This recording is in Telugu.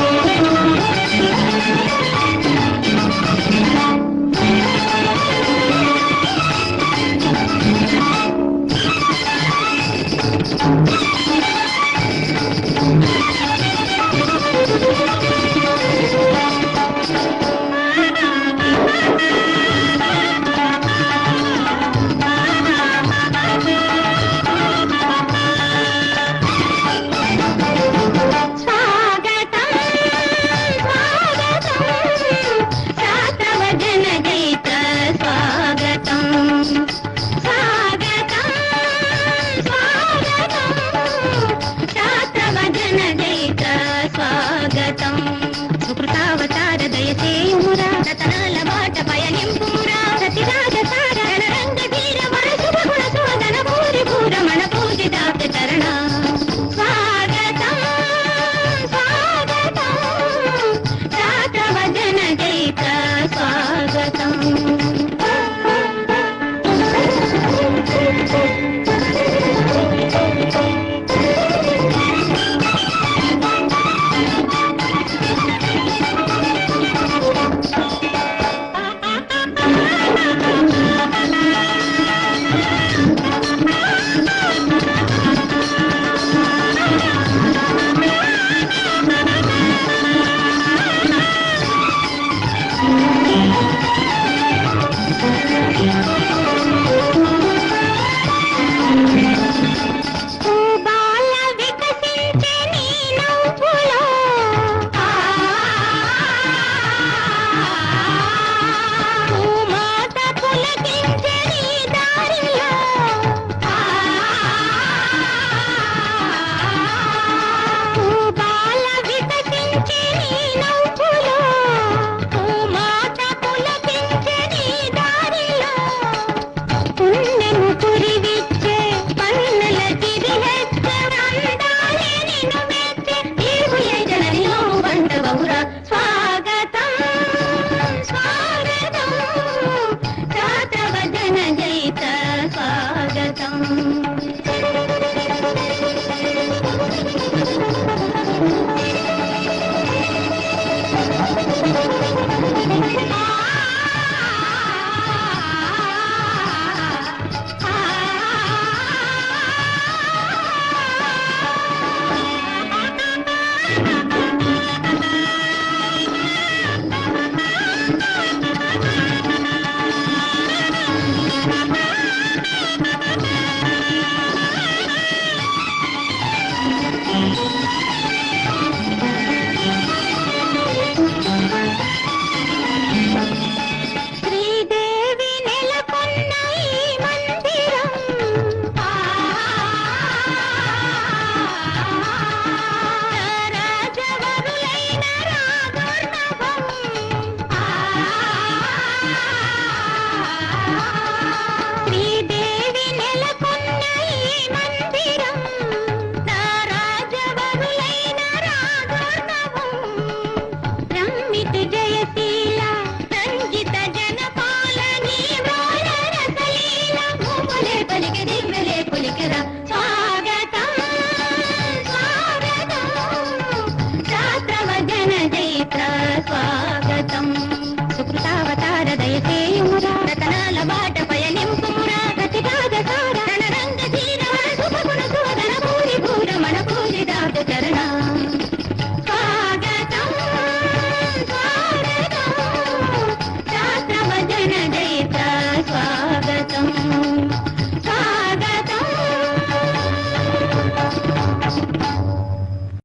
Thank you. సుకృతావతార దయచేయుమురా రతనాల Thank you.